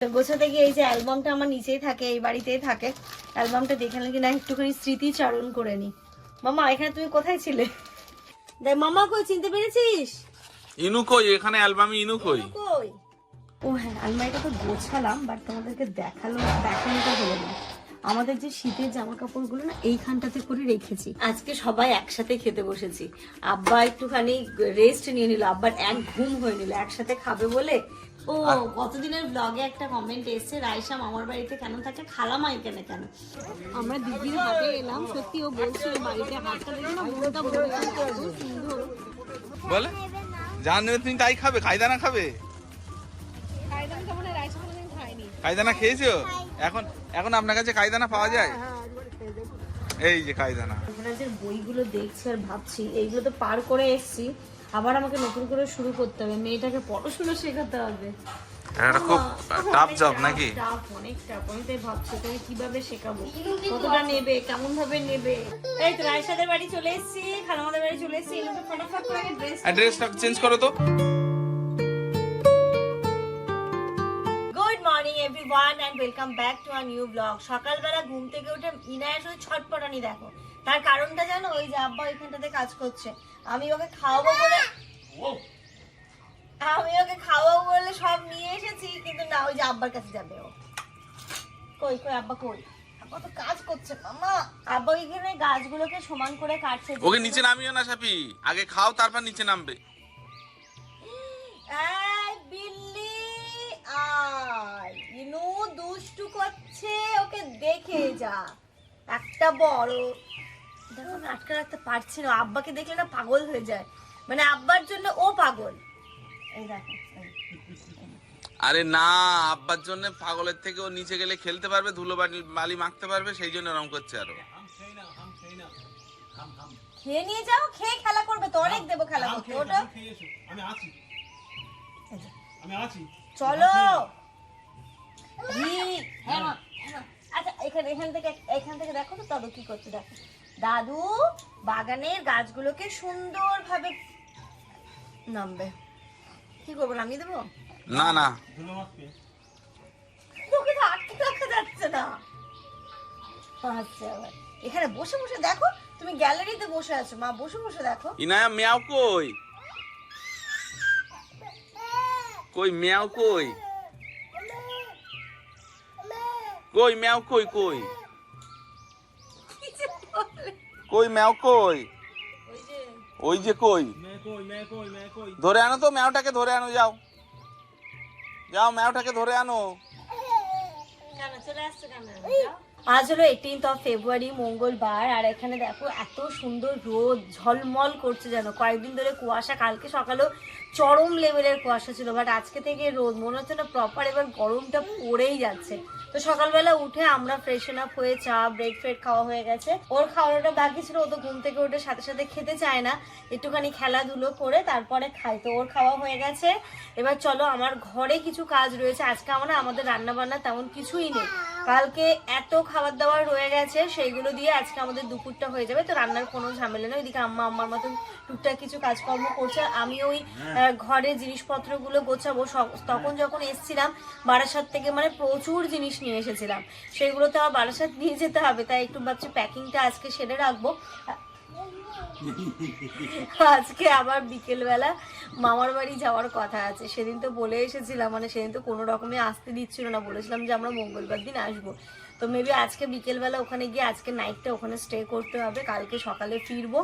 তো গোছাতে গিয়ে এই যে অ্যালবামটা আমার নিচেই থাকে এই বাড়িতেই থাকে। অ্যালবামটা দেখে নাকি না একটুখানি স্মৃতিচারণ করে নি। মামা এখানে তুমি কোথায় ছিলে? দেখ মামা কই চিনতে পেরেছিস? ইনু কই? এখানে অ্যালবামে ইনু কই? কই? ও হ্যাঁ আলমারিটা তো গোছালাম বাট তোমাদেরকে দেখাল দেখানোটা হলো না। আমাদের যে শীতের জামা কাপড়গুলো না এইখানটাতে করে রেখেছি। আজকে সবাই একসাথে খেতে বসেছি। আব্বা একটুখানি রেস্ট নিয়ে নিল আব্বার এক ঘুম হয়ে নিল একসাথে খাবে বলে ও গতদিনের ব্লগে একটা কমেন্ট এসেছে রাইসা মামার বাড়িতে কেন থাকে খালামাই কেন কেন? আমরা দিদির হাতে এলাম সত্যি ও বলছিল বাড়িতে হাতটা দেখে না মনটা ভরে সুন্দর। বলে? যা নেবে তুমি তাই খাবে খাইদানা খাবে? কায়দানা খেয়েছো? এখন এখন আপনার কাছে কায়দানা পাওয়া যায়? এই যে কায়দানা এখানে যে বইগুলো দেখছি আর ভাবছি এইগুলো তো পার করে এসেছি। আবার আমাকে নতুন করে শুরু করতে হবে মেয়েটাকে পড়াশোনা শেখাতে হবে। এটা খুব টাফ জব নাকি? টাফ অনেক টাফ আমি তাই ভাবছি তাই কীভাবে শেখাবো কতটা নেবে কেমন ভাবে নেবে। এই তো রায়সাদের বাড়ি চলে এসেছি খালামাদের বাড়ি চলে এসেছি এগুলো ফটাফট করে ড্রেস অ্যাড্রেসটা চেঞ্জ করো তো। Good morning everyone and welcome back to our new vlog সকালবেলা ঘুম থেকে উঠে ইনায়া শুধু ছটপটানি দেখো। তার কারণটা জানো? ওই যে আব্বা ওইখানটাতে কাজ করছে। আমি ওকে খাওয়াবো বলে আমি ওকে খাওয়াবো বলে সব নিয়ে এসেছি কিন্তু না ওই যে আব্বার কাছে যাবে ও। কই কই আব্বা কই? আব্বা তো কাজ করছে মামা। আব্বা ওইখানে গাছগুলোকে সমান করে কাটছে। ওকে নিচে নামিও না সাপি আগে খাও তারপর নিচে নামবে। বিল্লি আয়। ইনু দুষ্টু করছে ওকে দেখে যা। একটা বড় দেখো আমি আটকে রাখতে পারছি না। আব্বাকে দেখলে না পাগল হয়ে যায়। মানে আব্বার জন্য ও পাগল। এই দেখো আরে না আব্বার জন্য পাগলের থেকে ও নিচে গেলে খেলতে পারবে ধুলো বালি- বালি মাখতে পারবে সেই জন্য এরকম করছে আরও। খেয়ে নিয়ে যাও খেয়ে খেলা করবে তো অনেক দেবো খেলা করতে। ওটা আমি আছি। আমি আছি। চলো। হি, হ্যাঁ। আচ্ছা এখানে এখান থেকে এখান থেকে দেখো তো দাদু কি করছে দেখো। দাদু বাগানের গাছগুলোকে সুন্দরভাবে নামবে। কি করব নামিয়ে দেবো? না না। তোকে তো আটকে রাখা যাচ্ছে না। আচ্ছা। এখানে বসে বসে দেখো তুমি গ্যালারিতে বসে আছো। মা বসে বসে দেখো। ইনায়া মেয়াও কই? কই মেয়াও কই? কই মেয়াও কই কই? কই ম্যাও কই? ওই যে কই? ধরে আনো তো, ম্যাওটাকে ধরে আনো, যাও। যাও, ম্যাওটাকে ধরে আনো। চলে আসছে কেন? আজ হলো এইটিনথ অফ ফেব্রুয়ারি মঙ্গলবার, আর এখানে দেখো এত সুন্দর রোদ, ঝলমল করছে যেন। কয়েকদিন ধরে কুয়াশা, কালকে সকালেও চরম লেভেলের কুয়াশা ছিল বাট আজকে থেকে রোদ, মনে হচ্ছে না প্রপার এবার গরমটা পড়েই যাচ্ছে। তো সকালবেলা উঠে আমরা ফ্রেশন আপ হয়ে চা ব্রেড খাওয়া হয়ে গেছে। ওর খাওয়ানোটা বাকি ছিল, ও তো ঘুম থেকে উঠে সাথে সাথে খেতে চায় না। একটুখানি খেলাধুলো করে তারপরে খাই, তো ওর খাওয়া হয়ে গেছে। এবার চলো, আমার ঘরে কিছু কাজ রয়েছে। আজকে আমরা আমাদের রান্না বান্না তেমন কিছুই নেই। কালকে এত খাবার দাবার রয়ে গেছে সেইগুলো দিয়ে আজকে আমাদের দুপুরটা হয়ে যাবে। তো রান্নার কোনো ঝামেলা নেই। ওইদিকে আম্মা আম্মার মতন টুকটাক কিছু কাজকর্ম করছে। আমি ওই ঘরে ঘরের জিনিসপত্রগুলো গোছাবো। তখন যখন এসছিলাম বারাসাত থেকে মানে প্রচুর জিনিস নিয়ে এসেছিলাম। সেগুলো তো আবার বারাসাত নিয়ে যেতে হবে। তাই একটু ভাবছি প্যাকিংটা আজকে সেরে রাখব। আজকে আবার বিকেলবেলা মামার বাড়ি যাওয়ার কথা আছে। সেদিন তো বলে এসেছিলাম মানে সেদিন তো কোনো রকমে আসতে দিচ্ছিল না। বলেছিলাম যে আমরা মঙ্গলবার দিন আসব। তো মেবি আজকে বিকেলবেলা ওখানে গিয়ে আজকে নাইটটা ওখানে স্টে করতে হবে। কালকে সকালে ফিরবো।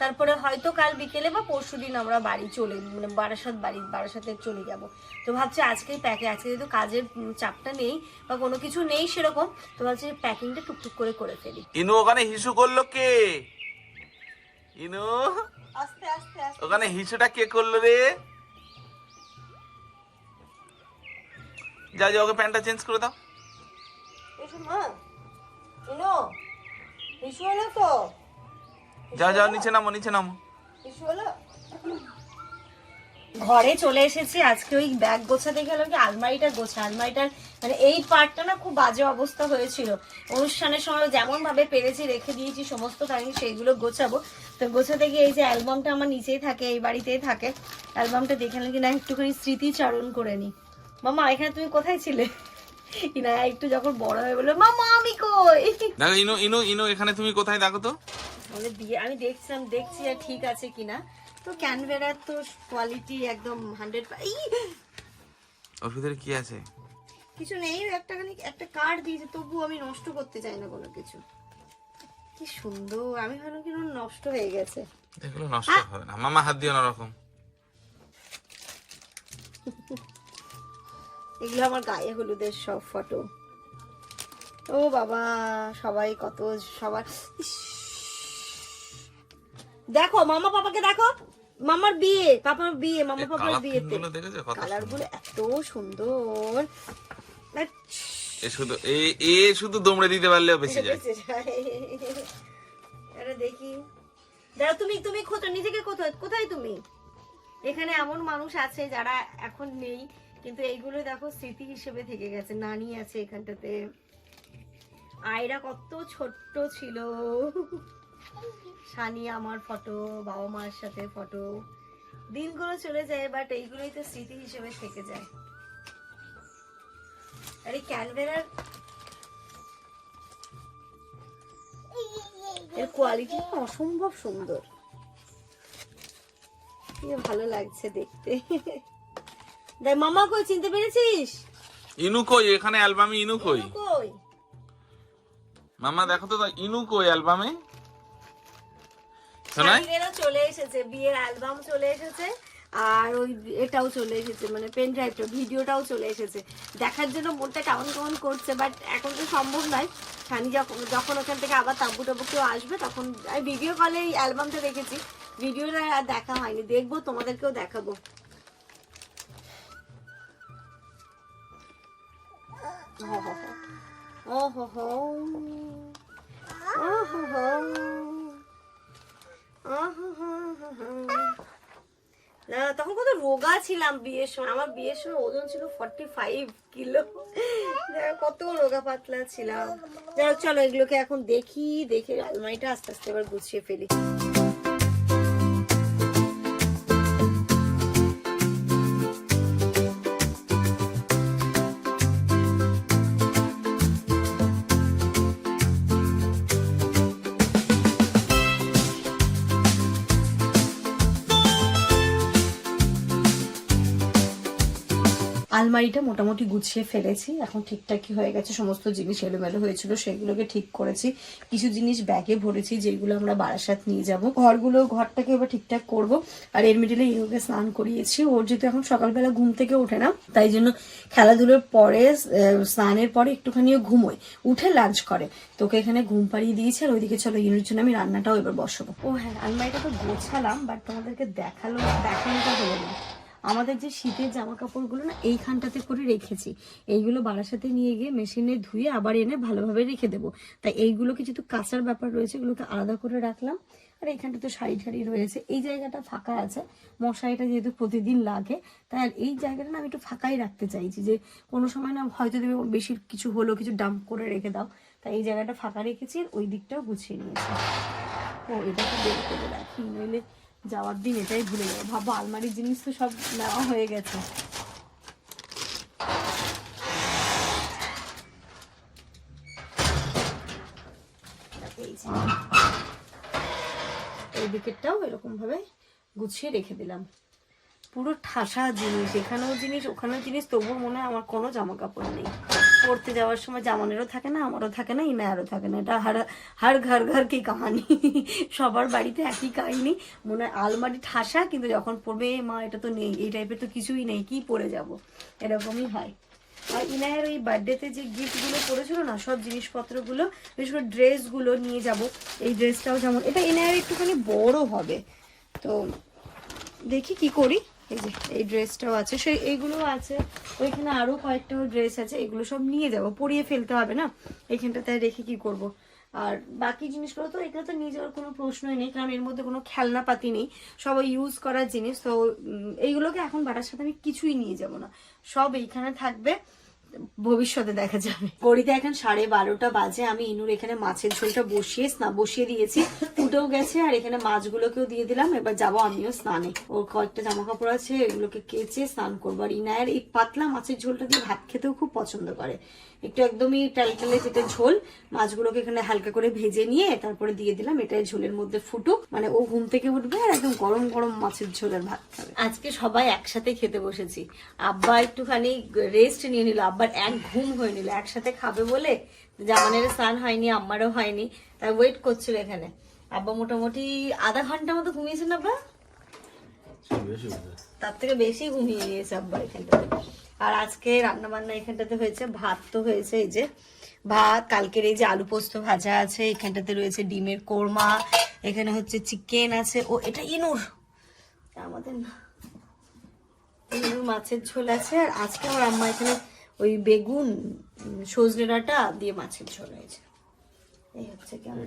তারপরে হয়তো কাল বিকেলে বা পরশু দিন আমরা বাড়ি চলে মানে বারাসাত বাড়ি বারাসাতে চলে যাব। তো ভাবছি আজকেই প্যাকে আজকে যেহেতু কাজের চাপটা নেই বা কোনো কিছু নেই সেরকম, তো ভাবছি প্যাকিংটা টুকটুক করে করে ফেলি। ইনু ওখানে হিসু করল কে? ইনু? আস্তে আস্তে আস্তে। ওখানে হিসুটা কে করল রে? যা যা ওকে প্যান্টটা চেঞ্জ করে দাও। যা মা। হলো তো? যাও নিচে নামো নিচে নামো। হিসু হলো ঘরে চলে এসেছি। আজকে ওই ব্যাগ গোছাতে গেল কি আলমারিটা গোছা আলমারিটার মানে এই পার্টটা না খুব বাজে অবস্থা হয়েছিল। অনুষ্ঠানের সময় যেমন ভাবে পেরেছি রেখে দিয়েছি সমস্ত তাই সেইগুলো গোছাবো। তো গোছাতে গিয়ে এই যে অ্যালবামটা আমার নিচেই থাকে এই বাড়িতেই থাকে। অ্যালবামটা দেখে নাকি না একটুখানি স্মৃতিচারণ করে নি মামা এখানে তুমি কোথায় ছিলে? ইনায়া একটু যখন বড় হয়ে বলল মামা আমি কই? দেখো ইনু ইনু ইনু এখানে তুমি কোথায়? দেখো তো। মানে বিয়ে আমি দেখছিলাম দেখছি আর ঠিক আছে কিনা। তো ক্যানভেরার তো কোয়ালিটি একদম হান্ড্রেড ভিতরে কি আছে? কিছু নেই একটা খানি একটা কার্ড দিয়েছে তবু আমি নষ্ট করতে চাই না কোনো কিছু। কি সুন্দর আমি ভাবলাম কি নষ্ট হয়ে গেছে। এগুলো নষ্ট হবে না মামা হাত দিও না ওরকম। এগুলো আমার গায়ে হলুদের সব ফটো ও বাবা সবাই কত সবার। দেখো মামা পাপাকে দেখো। মামার বিয়ে পাপার বিয়ে মামা পাপার বিয়েতে। কালারগুলো এত সুন্দর। এ শুধু এ এ শুধু দমড়ে দিতে পারলেও বেশি যায়। বেঁচে যায়। আরে দেখি। দাঁড়া তুমি তুমি কোথায়? নিজেকে কোথায়? কোথায় তুমি? এখানে এমন মানুষ আছে যারা এখন নেই কিন্তু এইগুলো দেখো স্মৃতি হিসেবে থেকে গেছে। নানি আছে এখানটাতে। আয়রা কত ছোট্ট ছিল। সানি আমার ফটো বাবা মার সাথে ফটো দিনগুলো চলে যায় বাট এইগুলোই তো স্মৃতি হিসেবে থেকে যায়। আরে ক্যানভেরার এর কোয়ালিটি অসম্ভব সুন্দর। ভালো লাগছে দেখতে। দেখ মামা কই চিনতে পেরেছিস? ইনু কই? এখানে অ্যালবামে ইনু কই? মামা দেখো তো ইনু কই অ্যালবামে চলে এসেছে, বিয়ের অ্যালবাম চলে এসেছে, আর ওই এটাও চলে এসেছে মানে পেন ড্রাইভটা ভিডিওটাও চলে এসেছে। দেখার জন্য মনটা কেমন কেমন করছে বাট এখন তো সম্ভব নয়। সানি যখন যখন ওখান থেকে আবার তাব্বু টাব্বু কেউ আসবে, তখন ভিডিও কলে এই অ্যালবামটা দেখেছি। ভিডিওটা আর দেখা হয়নি। দেখব, তোমাদেরকেও দেখাবো। ও হো হো ও হো হো না, তখন কত রোগা ছিলাম বিয়ের সময়। আমার বিয়ের সময় ওজন ছিল ফর্টি ফাইভ কিলো কত রোগা পাতলা ছিলাম। যাই হোক, চলো এগুলোকে এখন দেখি দেখে আলমারিটা আস্তে আস্তে এবার গুছিয়ে ফেলি। আলমারিটা মোটামুটি গুছিয়ে ফেলেছি। এখন ঠিকঠাকই হয়ে গেছে, সমস্ত জিনিস এলোমেলো হয়েছিল, সেগুলোকে ঠিক করেছি। কিছু জিনিস ব্যাগে ভরেছি, যেগুলো আমরা বারাসাত নিয়ে যাব। ঘরগুলো, ঘরটাকে এবার ঠিকঠাক করব। আর এর মিডিলে ইনুকে স্নান করিয়েছি। ওর যেহেতু এখন সকালবেলা ঘুম থেকে ওঠে না, তাই জন্য খেলাধুলোর পরে স্নানের পরে একটুখানিও ঘুমোয় উঠে লাঞ্চ করে। তোকে এখানে ঘুম পাড়িয়ে দিয়েছি, আর ওইদিকে চলো ইনুর জন্য আমি রান্নাটাও এবার বসাবো। ও হ্যাঁ আলমারিটা তো গোছালাম বাট তোমাদেরকে দেখাল, দেখানোটা হলো না। আমাদের যে শীতের জামা কাপড়গুলো না এইখানটাতে করে রেখেছি, এইগুলো বারাসাতে নিয়ে গিয়ে মেশিনে ধুয়ে আবার এনে ভালোভাবে রেখে দেবো। তাই এইগুলোকে যেহেতু কাঁচার ব্যাপার রয়েছে, এগুলোকে আলাদা করে রাখলাম। আর এইখানটা তো শাড়ি ঠাড়ি রয়েছে, এই জায়গাটা ফাঁকা আছে, মশারিটা যেহেতু প্রতিদিন লাগে, তাই আর এই জায়গাটা না আমি একটু ফাঁকাই রাখতে চাইছি যে কোনো সময় না হয়তো তুমি বেশি কিছু হলো কিছু ডাম্প করে রেখে দাও। তাই এই জায়গাটা ফাঁকা রেখেছি ওই দিকটাও গুছিয়ে নিয়েছি। ও এটাকে বের করে রাখি, নইলে যাওয়ার দিন এটাই ভুলে যাব। ভাবো, আলমারির জিনিস তো সব নেওয়া হয়ে গেছে। এই যে। এই দিকেরটাও এরকম ভাবে গুছিয়ে রেখে দিলাম। পুরো ঠাসা জিনিস, এখানেও জিনিস, ওখানেও জিনিস, তবুও মনে হয় আমার কোনো জামা কাপড় নেই। পড়তে যাওয়ার সময় জামানেরও থাকে না, আমারও থাকে না, ইনায়ারও থাকে না। এটা হার হার ঘর ঘর কি কাহানি? সবার বাড়িতে একই কাহিনি। মনে হয় আলমারি ঠাসা, কিন্তু যখন পড়বে, মা, এটা তো নেই, এই টাইপের তো কিছুই নেই, কি পরে যাব? এরকমই হয়। আর ইনায়ের ওই বার্থডেতে যে গিফটগুলো করেছিল না, সব জিনিসপত্রগুলো বিশেষ করে ড্রেসগুলো নিয়ে যাব। এই ড্রেসটাও যেমন এটা ইনায়ের একটুখানি বড় হবে। তো দেখি কি করি। এই যে, এই ড্রেসটাও আছে। সেই এইগুলো আছে। ওইখানে আরও কয়েকটা ড্রেস আছে। এগুলো সব নিয়ে যাব। পরিয়ে ফেলতে হবে না? এইখানটাতে রেখে কি করব? আর বাকি জিনিসগুলো তো এগুলো তো নিয়ে যাওয়ার কোনো প্রশ্নই নেই, কারণ এর মধ্যে কোনো খেলনাপাতি নেই। সবাই ইউজ করার জিনিস। তো এইগুলোকে এখন বাটার সাথে আমি কিছুই নিয়ে যাব না। সব এইখানে থাকবে। ভবিষ্যতে দেখা যাবে। ঘড়িতে এখন সাড়ে বারোটা বাজে। আমি ইনুর এখানে মাছের ঝোলটা বসিয়ে স্নান বসিয়ে দিয়েছি। ফুটেও গেছে আর এখানে মাছগুলোকেও দিয়ে দিলাম। এবার যাব আমিও স্নানে। ওর কয়েকটা জামা কাপড় আছে এগুলোকে কেচে স্নান করব। আর ইনায়ের এই পাতলা মাছের ঝোলটা দিয়ে ভাত খেতেও খুব পছন্দ করে। একটু একদমই টালটালে যেটা ঝোল মাছগুলোকে এখানে হালকা করে ভেজে নিয়ে তারপরে দিয়ে দিলাম। এটাই ঝোলের মধ্যে ফুটুক। মানে ও ঘুম থেকে উঠবে আর একদম গরম গরম মাছের ঝোলের ভাত খাবে। আজকে সবাই একসাথে খেতে বসেছি। আব্বা একটুখানি রেস্ট নিয়ে নিল। আব্বার এক ঘুম হয়ে নিল একসাথে খাবে বলে জামানের স্নান হয়নি আম্মারও হয়নি তাই ওয়েট করছিল এখানে। আব্বা মোটামুটি আধা ঘণ্টা মতো ঘুমিয়েছেন আব্বা? তার থেকে বেশি ঘুমিয়ে নিয়েছে আব্বা এখানটাতে। আর আজকে রান্না বান্না এখানটাতে হয়েছে ভাত তো হয়েছে এই যে ভাত কালকের এই যে আলু পোস্ত ভাজা আছে এখানটাতে রয়েছে ডিমের কোরমা এখানে হচ্ছে চিকেন আছে ও এটা ইনুর। আমাদের না ইনুর মাছের ঝোল আছে আর আজকে আমার আম্মা এখানে ওই বেগুন সজনে ডাঁটা দিয়ে মাছের ঝোল হয়েছে। এই হচ্ছে কেমন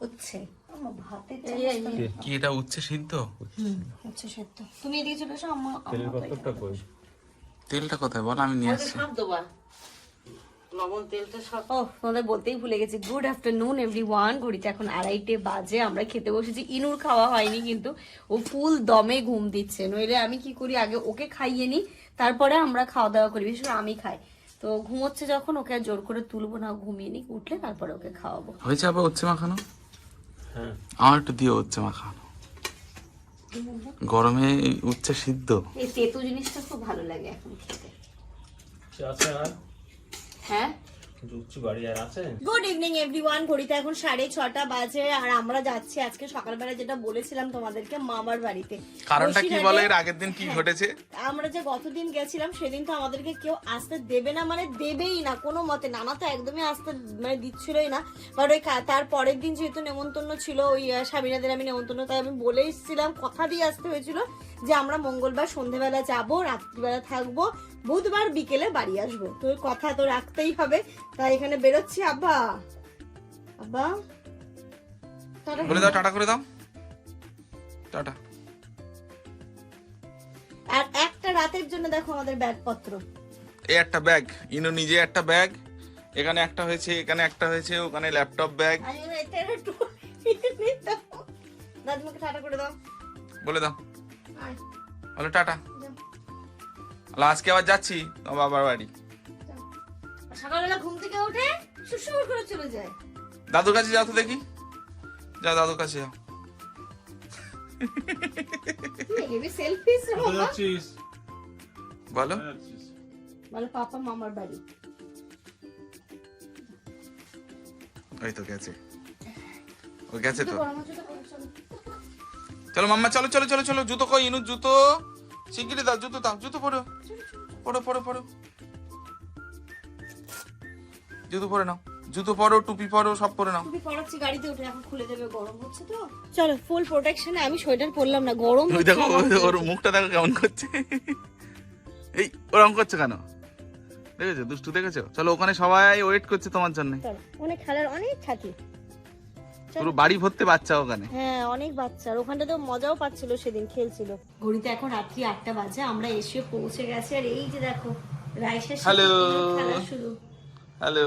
হচ্ছে আমার ভাতে কি এটা উচ্ছে সিদ্ধ? হচ্ছে সেদ্ধ। তুমি এদিকে চলে এসো আম্মা তেলের পাত্রটা তেলটা কোথায়? বল আমি নিয়ে আসছি। ও তোমাদের বলতেই ভুলে গেছি। গুড আফটারনুন এভরি ওয়ান ঘড়িতে এখন আড়াইটে বাজে। আমরা খেতে বসেছি। ইনুর খাওয়া হয়নি কিন্তু ও ফুল দমে ঘুম দিচ্ছে। নইলে আমি কি করি? আগে ওকে খাইয়ে নিই। তারপরে আমরা খাওয়া দাওয়া করি বিশেষ করে আমি খাই। তো ঘুমোচ্ছে যখন ওকে আর জোর করে তুলবো না ঘুমিয়ে নিই উঠলে তারপরে ওকে খাওয়াবো। হয়েছে আবার হচ্ছে মাখানো? আমার একটু দিও হচ্ছে মাখানো। গরমে উচ্ছে সিদ্ধ? এই তেতো জিনিসটা খুব ভালো লাগে এখন খেতে। হ্যাঁ? উচ্চু বাড়ি আর আছে। গুড ইভিনিং এভরিওয়ান ঘড়িতে এখন সাড়ে ছটা বাজে আর আমরা যাচ্ছি আজকে সকালবেলা যেটা বলেছিলাম তোমাদেরকে মামার বাড়িতে। কারণটা কি বলে? এর আগের দিন কি ঘটেছে? আমরা যে গতদিন গেছিলাম সেদিন তো আমাদেরকে কেউ আসতে দেবে না মানে দেবেই না কোনো মতে। নানা তো একদমই আসতে মানে দিচ্ছিলই না। বাট ওই তার পরের দিন যেহেতু নেমন্তন্ন ছিল ওই আহ, স্বামীনাদের আমি নেমন্তন্ন তাই আমি বলে এসেছিলাম কথা দিয়ে আসতে হয়েছিল। যে আমরা মঙ্গলবার সন্ধেবেলা যাব রাত্রিবেলা থাকব বুধবার বিকেলে বাড়ি আসব। তো কথা তো রাখতেই হবে। তাই এখানে বেরোচ্ছি আব্বা। আব্বা। বলে দাও টাটা করে দাও। টাটা। আর একটা রাতের জন্য দেখো আমাদের ব্যাগপত্র। এই একটা ব্যাগ। ইনো নিজে একটা ব্যাগ। এখানে একটা হয়েছে এখানে একটা হয়েছে ওখানে ল্যাপটপ ব্যাগ। টাটা করে দাও। বলে দাও। আয়, বলো টাটা। বলো, আজকে আবার যাচ্ছি তোমার বাবার বাড়ি। সকালবেলা ঘুম থেকে উঠে সুসুর করে চলে যায়। দাদুর কাছে যাও তো দেখি। যাও দাদুর কাছে যাও। বলো। কোথায় পাপা মামার বাড়ি। ওই তো গেছে। ও গেছে তো। চলো। মাম্মা চলো চলো চলো চলো জুতো কই ইনু জুতো। শিগগিরি দাও জুতো দাও জুতো পরো। পরো পরো পরো। জুতো পরে নাও। জুতো পরো টুপি পরো সব পরে নাও। খুবই পড়াচ্ছি গাড়িতে উঠে এখন খুলে দেবে গরম হচ্ছে তো। চলো ফুল প্রোটেকশনে আমি সোয়েটার পরলাম না গরম ওই দেখো ওর মুখটা দেখো কেমন করছে। এই ওরকম করছে কেন? দেখেছ? দুষ্টু দেখেছ? চলো ওখানে সবাই ওয়েট করছে তোমার জন্য। চলো অনেক খেলার অনেক ছাতি। পুরো বাড়ি ভর্তি বাচ্চা ওখানে। হ্যাঁ অনেক বাচ্চার। ওখানটাতে মজাও পাচ্ছিল সেদিন খেলছিল। ঘড়িতে এখন রাত্রি আটটা বাজে আমরা এসে পৌঁছে গেছি। আর এই যে দেখো রাইসের শুরু। হ্যালো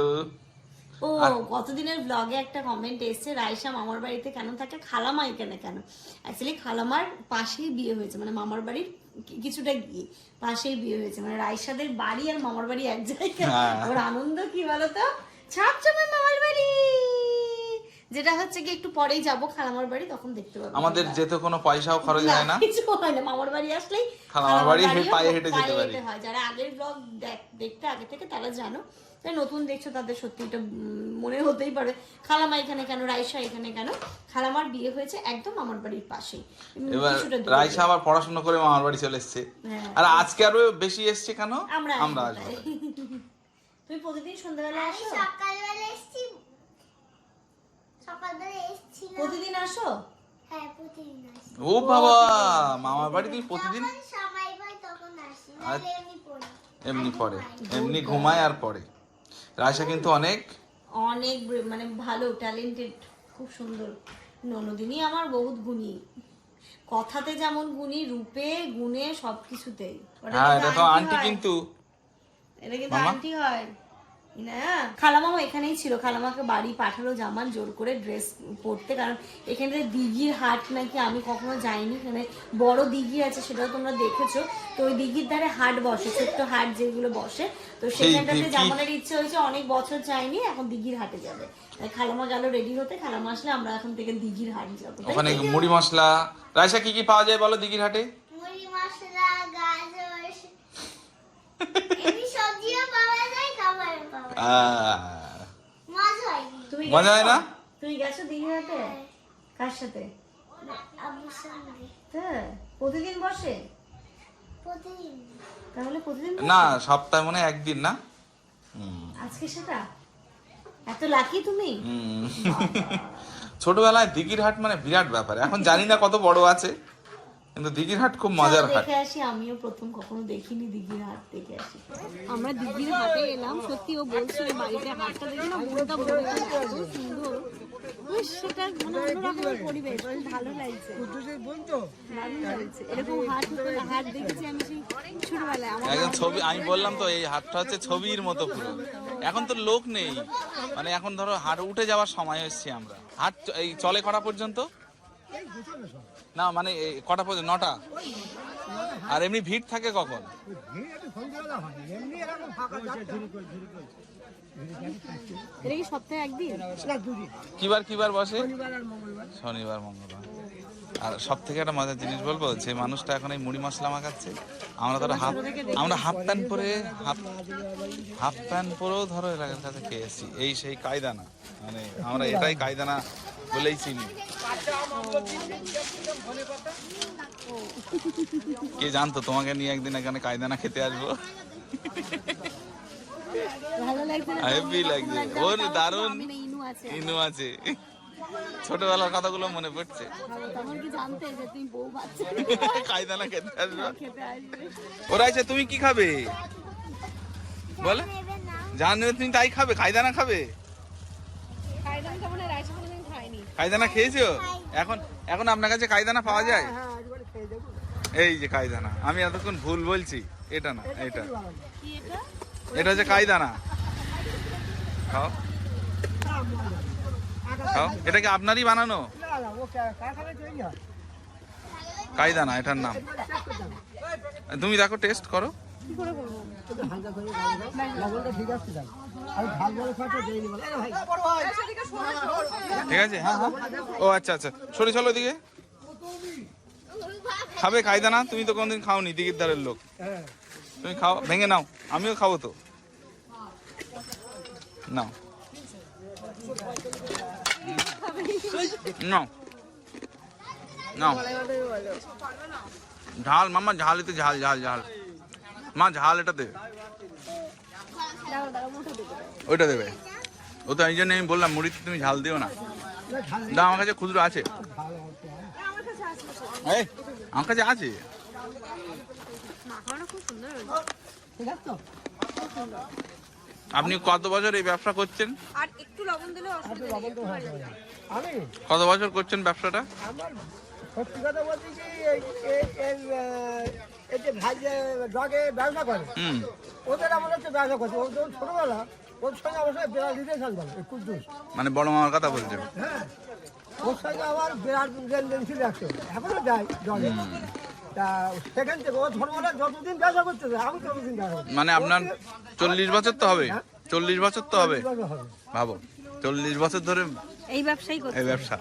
ও গতদিনের ব্লগে একটা কমেন্ট এসেছে রাইসা মামার বাড়িতে কেন থাকে খালামা এখানে কেন? অ্যাকচুয়ালি খালামার পাশেই বিয়ে হয়েছে মানে মামার বাড়ির কিছুটা গিয়ে পাশেই বিয়ে হয়েছে। মানে রাইসাদের বাড়ি আর মামার বাড়ি এক জায়গায়। হ্যাঁ। ওর আনন্দ কি বলতো? ছাপ চাপে মামার বাড়ি! যেটা হচ্ছে কি একটু পরেই যাব খালামার বাড়ি তখন দেখতে পাবো। আমাদের যেতে কোনো পয়সাও খরচ হয় না। কিছু হয় না মামার বাড়ি আসলেই খালামার বাড়ি পায়ে হেঁটে যেতে পারি। হয়। যারা আগের ব্লগ দেখতে আগে থেকে তারা জানো যারা নতুন দেখছ তাদের সত্যি এটা মনে হতেই পারে। খালামা এখানে কেন রাইসা এখানে কেন? খালামার বিয়ে হয়েছে একদম আমার বাড়ির পাশেই। উম, এবার রাইসা আবার পড়াশোনা করে মামার বাড়ি চলে এসছে। হ্যাঁ। আর আজকে আরও বেশি এসছে কেন? আমরা আমরা আসব তুমি প্রতিদিন সন্ধ্যাবেলা আসো? সকালবেলা এসছি প্রতিদিন আসো? হ্যাঁ প্রতিদিন আসি। ও বাবা মামার বাড়ি তুমি প্রতিদিন এমনি পড়ি। এমনি পড়ে এমনি ঘুমায় আর পড়ে। রাইসা কিন্তু অনেক অনেক মানে ভালো ট্যালেন্টেড খুব সুন্দর। ননদিনী আমার বহুত গুণী। কথাতে যেমন গুণী রূপে গুণে সবকিছুতেই। ওটা হ্যাঁ এটা তো আন্টি হয়। কিন্তু। এটা কিন্তু আন্টি হয়। খালামাও এখানেই ছিল। খালামাকে বাড়ি পাঠালো জামান জোর করে ড্রেস পরতে। কারণ এখানে দিঘির হাট নাকি আমি কখনো যাইনি। এখানে বড় দিঘি আছে সেটাও তোমরা দেখেছ। তো ওই দিঘির ধারে হাট বসে ছোট্ট হাট যেগুলো বসে। তো সেখানটাতে জামানের ইচ্ছে হয়েছে অনেক বছর যায়নি এখন দিঘির হাটে যাবে। খালামা গেল রেডি হতে। খালামা আসলে আমরা এখন থেকে দিঘির হাট যাব ওখানে মুড়ি মশলা রাইসা কি কি পাওয়া যায় বলো দিঘির হাটে মুড়ি মশলা গাজর এমনি সবজিও পাওয়া যায় খাবারও পাওয়া যায় আহ, মজা হয়? না? তুমি গেছো কার সাথে? প্রতিদিন বসে? তাহলে প্রতিদিন না সপ্তাহে মনে একদিন না। আজকে সেটা? এত লাকি তুমি। ছোটবেলায় দিঘির হাট মানে বিরাট ব্যাপার। এখন জানি না কত বড় আছে। কিন্তু দিঘির হাট খুব মজার হাট। দেখে আসি আমিও প্রথম কখনো দেখিনি দিঘির হাট দেখে আসি। আমরা দিঘির হাটে এলাম সত্যি ও বলছিল বাড়িতে হাটটা দেখে না মনটা ভরে গেল এত সুন্দর। সেটা মানে অন্যরকমের পরিবেশ ভালো লাগছে। দারুণ লাগছে। এরকম হাট হতো না হাট দেখেছি আমি সেই ছোটবেলায়। আমার একদম ছবি আমি বললাম তো এই হাটটা হচ্ছে ছবির মতো পুরো। এখন তো লোক নেই। মানে এখন ধরো হাট উঠে যাওয়ার সময় এসছি আমরা। হাট এই চলে কটা পর্যন্ত? না মানে কটা পর্যন্ত? নটা? আর এমনি ভিড় থাকে কখন? সপ্তাহে একদিন? কিবার কিবার বসে? শনিবার মঙ্গলবার। আর সব থেকে একটা মজার জিনিস বলব যে মানুষটা এখন এই মুড়ি মশলা মাখাচ্ছে আমরা ধরো হাফ আমরা হাফ প্যান্ট পরে হাফ হাফ প্যান্ট পরেও ধরো এলাকার কাছে খেয়ে এসেছি এই সেই কায়দানা মানে আমরা এটাই কায়দানা বলেই চিনি কে জানতো তোমাকে নিয়ে একদিন এখানে কায়দানা খেতে আসব? ভালো লাগছে ওর দারুণ। ইনু আছে। ইনু ছোটবেলার কথাগুলো মনে পড়ছে। কায়দানা খেতে আসব। খেতে আসবে। ওরা আছে তুমি কি খাবে? বলে? নেবে জানবে তুমি তাই খাবে কায়দানা খাবে? কায়দানা খেয়েছো? এখন এখন আপনার কাছে কায়দানা পাওয়া যায়? এই যে কায়দানা আমি এতক্ষণ ভুল বলছি এটা না এটা এটা। এটা? হচ্ছে কায়দানা। খাও। খাও এটা কি আপনারই বানানো? কায়দানা এটার নাম। তুমি দেখো টেস্ট করো। কি করে করব? ঠিক আছে হ্যাঁ হ্যাঁ। ও আচ্ছা আচ্ছা। সরে চলো দিকে খাবে কায়দানা তুমি তো কোনদিন খাওনি দিঘির ধারের লোক। তুমি খাও ভেঙে নাও। আমিও খাব তো। নাও। নাও। নাও। ঝাল মামা ঝাল এতে ঝাল ঝাল ঝাল। মা ঝাল এটা দেবে ওইটা দেবে। ও তো এই জন্য আমি বললাম মুড়িতে তুমি ঝাল দিও না। না আমার কাছে খুচরো আছে। এই, আমার কাছে আছে। আপনি কত বছর এই ব্যবসা করছেন? আর একটু লবণ দিলে কত বছর করছেন ব্যবসাটা? সত্যি কথা এই- যে ভাই যে ডগে ব্যবসা করে হুম। ওদের আমার হচ্ছে ব্যবসা করছে। ও যখন ছোটবেলা ওর সঙ্গে আমার সঙ্গে বিরাট রিলেশন করে কুদ্দুস। মানে বড় মামার কথা বলছেন হ্যাঁ। ওর সঙ্গে আমার বিরাট লেনদেন ছিল একশো। এখনও যাই ডগে তা সেখান থেকে ও ছোটবেলা যতদিন ব্যবসা করতেছে আমি ততদিন ব্যবসা মানে আপনার চল্লিশ বছর তো হবে? চল্লিশ বছর তো হবে? ভাবো চল্লিশ বছর ধরে এই ব্যবসাই করতে এই ব্যবসা।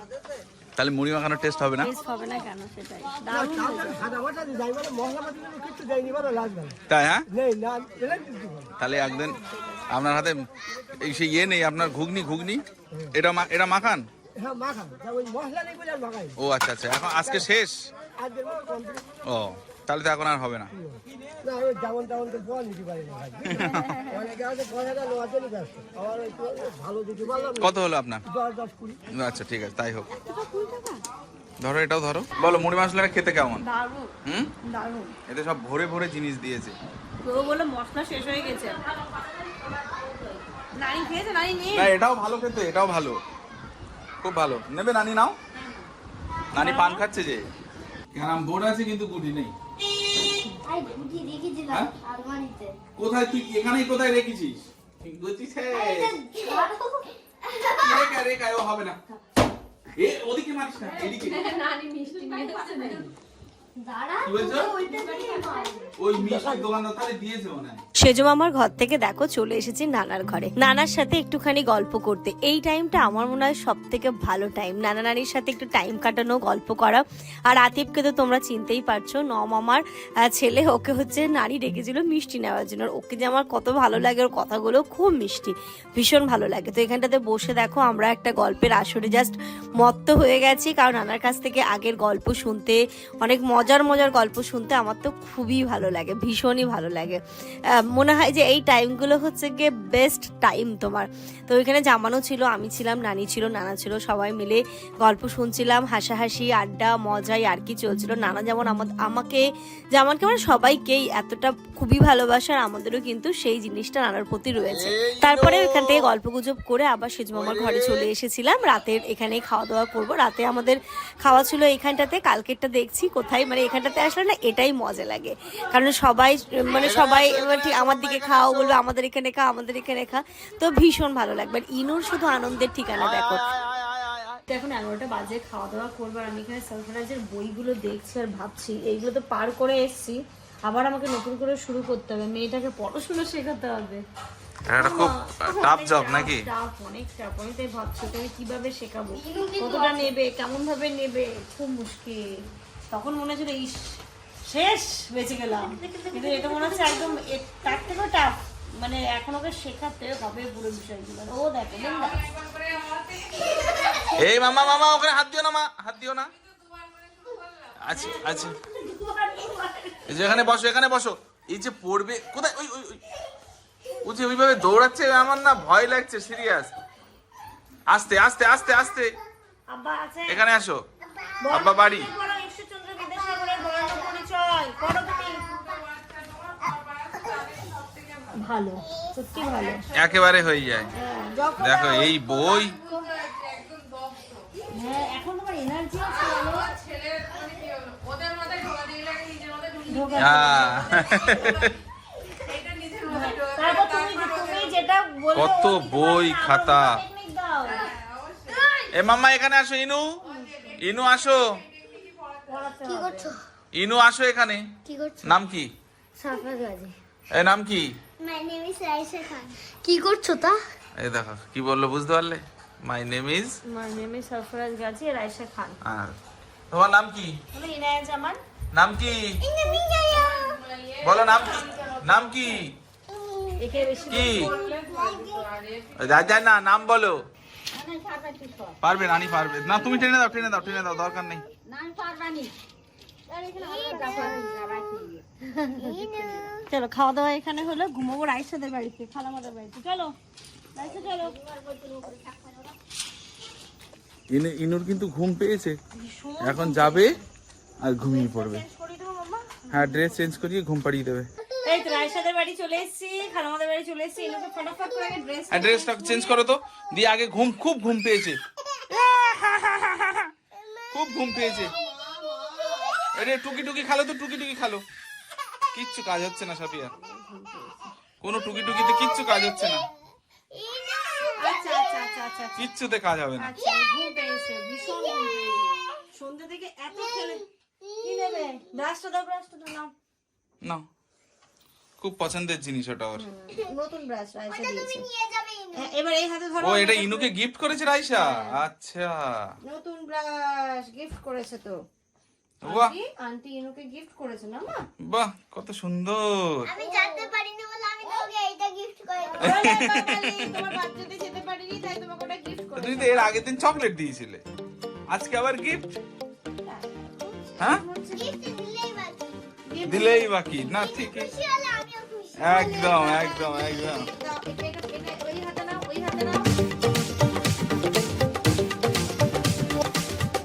তাহলে মুড়ি মাখানোর টেস্ট হবে না? হবে না কেন সেটাই। না, দারুণ তাও হয়েছে। আমি সাদা বাটা দিই যাই বলে মশলা পাতি কিন্তু কিচ্ছু দেয়নি বলে লাগবে না তাই হ্যাঁ? তাহলে একদিন আপনার হাতে এই সেই ইয়ে নেই আপনার ঘুগনি ঘুগনি? এটা মা- এটা মাখান? হ্যাঁ ও আচ্ছা আচ্ছা এখন আজকে শেষ? আজকের মতো কমপ্লিট ও। তাহলে তো এখন আর হবে না। বল। কত হলো আপনার? আচ্ছা ঠিক আছে তাই হোক। ধরো এটাও ধরো। বলো মুড়ি মশলাটা খেতে কেমন? হুম? এতে সব ভরে ভরে জিনিস দিয়েছে। তো মশলা শেষ হয়ে গেছে। নানি খেয়েছে নানি নিয়ে না এটাও ভালো খেতে এটাও ভালো। খুব ভালো। নেবে নানি নাও। নানি পান খাচ্ছে যে। ক্যারাম বোর্ড আছে কিন্তু গুটি নেই। হ্যাঁ? কোথায় তুই এখানেই কোথায় রেখেছিস বুঝছিস রেখা রেখা ও হবে না এ ওদিকে মারিস না এদিকে মিষ্টি সেজো মামার ঘর থেকে দেখো চলে এসেছি নানার ঘরে। নানার সাথে একটুখানি গল্প করতে। এই টাইমটা আমার মনে হয় সব থেকে ভালো টাইম। নানা নানির সাথে একটু টাইম কাটানো গল্প করা। আর আতিফকে তো তোমরা চিনতেই পারছ ন মামার ছেলে ওকে হচ্ছে নারী ডেকেছিল মিষ্টি নেওয়ার জন্য। আর ওকে যে আমার কত ভালো লাগে ওর কথাগুলো খুব মিষ্টি ভীষণ ভালো লাগে। তো এখানটাতে বসে দেখো আমরা একটা গল্পের আসরে জাস্ট মত্ত হয়ে গেছি। কারণ নানার কাছ থেকে আগের গল্প শুনতে অনেক মজার মজার গল্প শুনতে আমার তো খুবই ভালো লাগে, ভীষণই ভালো লাগে। মনে হয় যে এই টাইমগুলো হচ্ছে গিয়ে বেস্ট টাইম তোমার। তো ওইখানে জামানো ছিল, আমি ছিলাম, নানি ছিল, নানা ছিল, সবাই মিলে গল্প শুনছিলাম, হাসাহাসি, আড্ডা, মজাই আর কি চলছিল। নানা যেমন আমা- আমাকে যেমনকে মানে সবাইকেই এতটা খুবই ভালোবাসার, আমাদেরও কিন্তু সেই জিনিসটা নানার প্রতি রয়েছে। তারপরে ওইখান থেকে গল্প গুজব করে আবার সেজ মামার ঘরে চলে এসেছিলাম। রাতের এখানেই খাওয়া দাওয়া করব। রাতে আমাদের খাওয়া ছিল এখানটাতে, কালকেরটা দেখছি কোথায় মানে এখানটাতে আসলে না এটাই মজা লাগে। কারণ সবাই মানে সবাই ঠিক আমার দিকে খাও বলবে আমাদের এখানে খা আমাদের এখানে খা। তো ভীষণ ভালো লাগবে। আর ইনুর শুধু আনন্দের ঠিকানা দেখো। তো এখন এগারোটা বাজে খাওয়া দাওয়া করব আর আমি এখানে সালফারাজের বইগুলো দেখছি আর ভাবছি এইগুলো তো পার করে এসছি। আবার আমাকে নতুন করে শুরু করতে হবে। মেয়েটাকে পড়াশোনা শেখাতে হবে। এটা খুব টাফ জব নাকি? টাফ অনেক টাফ আমি তাই ভাবছি আমি কীভাবে শেখাবো? কতটা নেবে কেমন ভাবে নেবে? খুব মুশকিল। তখন মনে হচ্ছিল ইস শেষ বেঁচে গেলাম। কিন্তু এটা মনে হচ্ছে একদম তার থেকেও টাফ মানে এখন ওকে শেখাতে হবে পুরো বিষয়গুলো। ও দেখো এই মামা মামা ওখানে হাত দিও না মা। হাত দিও না। আচ্ছা আচ্ছা এই যে এখানে বসো এখানে বসো। এই যে পড়বে কোথায়? ওই ওই ওই। ও যে ওইভাবে দৌড়াচ্ছে আমার না ভয় লাগছে সিরিয়াস। আস্তে আস্তে আস্তে আস্তে। এখানে আসো। আব্বা বাড়ি। ভালো সত্যি ভালো। একেবারে হয়ে যায়। হ্যাঁ, দেখো এই বই হ্যাঁ হ্যাঁ। কত বই, খাতা। এ মাম্মা এখানে আসো ইনু। ইনু আসো। কি করছ? ইনু আসো এখানে। কি করছ? নাম কি? সাফা গাজি। এ নাম কি? My name is Raisa Khan কি করছ তা? এই দেখো কি বলল বুঝতে পারলে? My name is name is Sarfaraz Gazi আর আয়েশা খান তোমার নাম কি? বলো ইনায়া জামান। নাম কি? বলো নাম কি? নাম কি? একে বেশি কি? যা যা না নাম বলো। পারবে নানি পারবে না তুমি টেনে দাও টেনে দাও টেনে দাও দরকার নেই। চলো খাওয়া দাওয়া এখানে হলো ঘুমাবো রাইসাদের বাড়িতে খালামাদের বাড়িতে। চলো রাইসা চলো। ইনুর কিন্তু ঘুম পেয়েছে। এখন যাবে আর ঘুমিয়ে পড়বে। হ্যাঁ ড্রেস চেঞ্জ করিয়ে ঘুম পাড়িয়ে দেবে। এই তো রাইসাদের বাড়ি চলে এসেছি খালামাদের বাড়ি চলে এসেছি এগুলোকে ফটাফট করে ড্রেস ড্রেসটা চেঞ্জ করো তো। দিয়ে আগে ঘুম খুব ঘুম পেয়েছে। খুব ঘুম পেয়েছে। আরে টুকি টুকি খালো তো টুকি টুকি খালো। কিচ্ছু কাজ হচ্ছে না সাফিয়া। কোনো টুকি টুকিতে কিচ্ছু কাজ হচ্ছে না। আচ্ছা আচ্ছা আচ্ছা কিচ্ছুতে কাজ হবে না। ঘুম পেয়েছে ভীষণ ঘুম পেয়েছে। সন্ধ্যা থেকে এত খেলে। কি নেবে? ব্রাশটা দাও ব্রাশটা দাও না। খুব পছন্দের জিনিস ওটা ওর। নতুন ব্রাশ রাইসা দিয়েছে। নিয়ে যাবে হ্যাঁ, এবার এই হাতে ধরো ও এটা ইনুকে গিফট করেছে রাইসা? আচ্ছা। নতুন ব্রাশ গিফট করেছে তো। আন্টি আন্টি ইনুকে গিফট করেছে না মা? বাহ কত সুন্দর। আমি জানতে পারিনি বলে আমি তোকে এইটা গিফট করে। দিই ওরে বাবারে, তোমার বাচ্চাতে যেতে পারিনি তাই তোমাকে ওটা গিফট তো তুমি তো এর আগের দিন চকলেট দিয়েছিলে। আজকে আবার গিফট হ্যাঁ? দিলেই বাকি। না খুশি একদম একদম একদম।